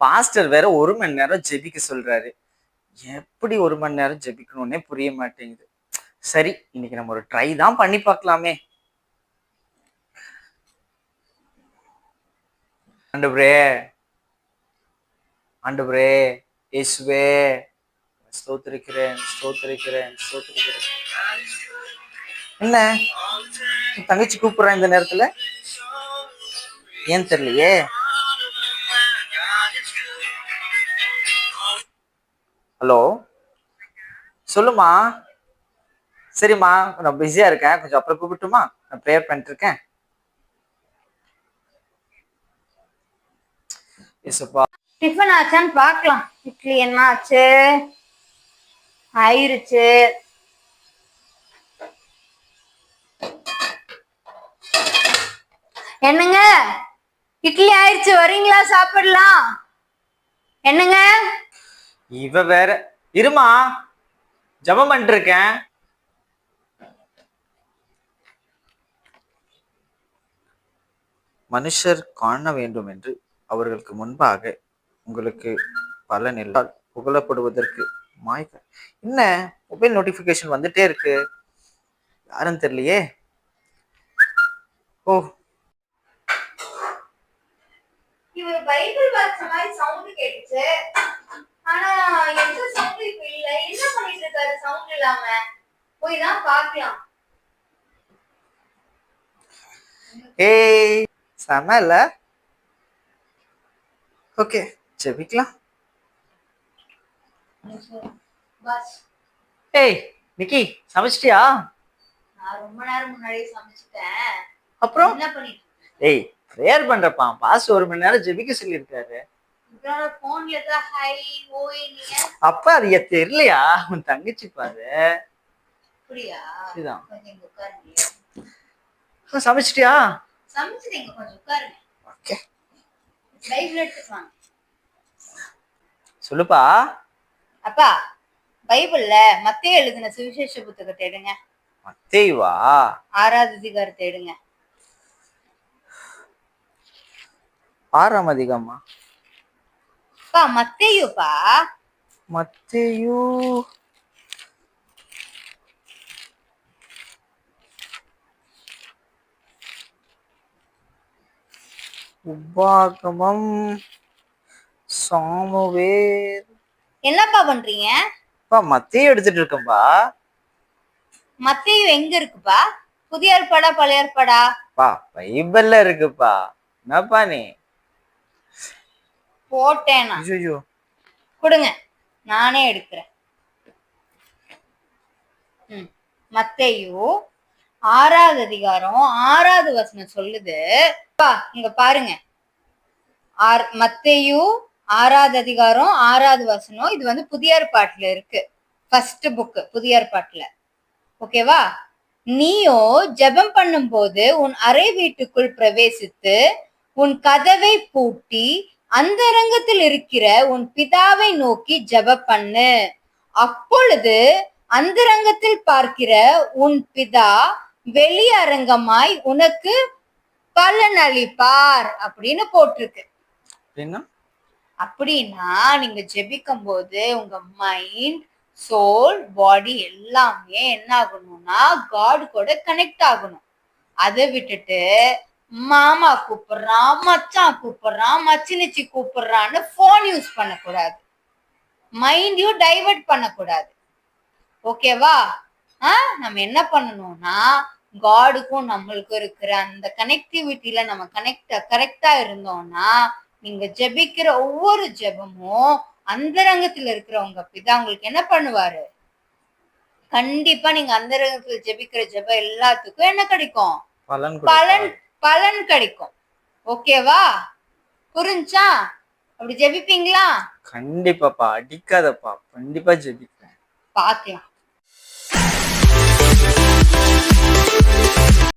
Pastor வேற ஒரு மணி நேரம் ஜெபிக்க சொல்றாரு. எப்படி ஒரு மணி நேரம் ஜெபிக்கணும்னே புரிய மாட்டேங்குது. சரி இன்னைக்கு நம்ம ஒரு ட்ரை தான் பண்ணி பார்க்கலாமே. ஆண்டவரே ஆண்டவரே இயேசுவே ஸ்தோத்திருக்கிறேன் ஸ்தோத்திருக்கிறேன் ஸ்தோத்திருக்கிறேன். என்ன? தங்கச்சி கூப்பிடுறேன் இந்த நேரத்துல? ஏன் தெரியலையே? ஹலோ சொல்லுமா சரிம்மா நான் பிஸியா இருக்கேன். கொஞ்சம் அப்புறம் கூப்பிட்டுமா? நான் ப்ரேயர் பண்ணிட்டு இருக்கேன் டிஃபன் ஆச்சான்னு பார்க்கலாம். இட்லி என்ன ஆச்சு ஆயிருச்சு. என்னங்க? இட்லி ஆயிருச்சு. வரீங்களா சாப்பிடலாம். என்னங்க? இவ வேற. இருமா ஜெபம் பண்ணிட்டு இருக்கேன் மனுஷர் காண வேண்டும் என்று அவர்களுக்கு முன்பாக உங்களுக்கு பலன் இல்லால் புகழப்படுவதற்கு மாய்க்க என்ன? மொபைல் நோட்டிபிகேஷன் வந்துட்டே இருக்கு. யாருன்னு தெரியலையே. ஓ. இவர் பைபிள் வாட்ச மாதிரி சவுண்ட் கேட்டுச்சு. ஆனா எந்த சவுண்ட் இப்ப இல்ல. என்ன பண்ணிட்டு இருக்காரு சவுண்ட் இல்லாம? போய் தான் பார்க்கலாம். ஏய் செம இல்ல? ஓகே ஜெபிக்கலாம். ஏய் நிக்கி சமைச்சிட்டியா? நான் ரொம்ப நேரம் முன்னாடியே சமைச்சிட்டேன். அப்புறம்? என்ன பண்ணிட்டு ஏய் ப்ரேயர் பண்றப்பா. பாஸ் ஒரு மணி நேரம் ஜெபிக்க சொல்லியிருக்காரு. அப்ப அது தெரியலையா? உன் தங்கச்சி பாரு. சமைச்சிட்டியா? சொல்லுப்பா. அப்பா பைபிள்ல மத்திய எழுதின சுவிசேஷ புத்தகத்தை எடுங்க மத்தேயுவா? ஆறாவது அதிகாரத்தை எடுங்க ஆறாம் அதிகமா அப்பா மத்தேயுப்பா? மத்தேயு. உபாகமம் சாமுவேல். என்னப்பா பண்றீங்க? அப்பா மத்தேயு எடுத்துட்டு இருக்கேன்பா. மத்தேயு எங்க இருக்குப்பா? புதிய ஏற்பாடா பழைய ஏற்பாடா? பா பைபிள்ல இருக்குப்பா. என்னப்பா நீ? போட்டேனா? ஐயோ கொடுங்க. நானே எடுக்கிறேன். மத்தேயு ஆறாவது அதிகாரம் ஆறாவது வசனம் சொல்லுது. இங்க பாருங்க. ஆர் மத்தேயு ஆறாவது அதிகாரம் ஆறாவது வசனம். இது வந்து புதிய ஏற்பாட்டுல இருக்கு. ஃபர்ஸ்ட் புக் புதிய ஏற்பாட்டுல. ஓகேவா நீயோ ஜெபம் பண்ணும்போது உன் அறை வீட்டுக்குள் பிரவேசித்து உன் கதவை பூட்டி அந்தரங்கத்தில் இருக்கிற உன் பிதாவை நோக்கி ஜெப பண்ணு. அப்பொழுது அந்தரங்கத்தில் பார்க்கிற உன் பிதா வெளியரங்கமாய் உனக்கு பலன் அளிப்பார் அப்படின்னு போட்டிருக்கு. அப்படின்னா அப்படின்னா நீங்க ஜெபிக்கும் போது உங்க மைண்ட் சோல் பாடி எல்லாமே என்ன ஆகணும்னா காட் கூட கனெக்ட் ஆகணும். அதை விட்டுட்டு மாமா கூப்பிடுறான் மச்சான் கூப்பிடுறான் மச்சினிச்சி கூப்பிடுறான்னு ஃபோன் யூஸ் பண்ணக்கூடாது. மைண்டையும் டைவர்ட் பண்ணக்கூடாது. ஓகேவா ஆ நம்ம என்ன பண்ணணும்னா காடுக்கும் நம்மளுக்கும் இருக்கிற அந்த கனெக்டிவிட்டியில நம்ம கனெக்ட் கரெக்டா இருந்தோம்னா நீங்க ஜெபிக்கிற ஒவ்வொரு ஜெபமும் அந்தரங்கத்துல இருக்கிற உங்க பிதா உங்களுக்கு என்ன பண்ணுவாரு? கண்டிப்பா நீங்க அந்தரங்கத்துல ஜெபிக்கிற ஜெபம் எல்லாத்துக்கும் என்ன கிடைக்கும்? பலன். பலன் கிடைக்கும். ஓகேவா புரிஞ்சா? அப்படி ஜெபிப்பீங்களா? கண்டிப்பாப்பா அடிக்காதப்பா. கண்டிப்பா ஜெபிப்பேன். பாக்கலாம்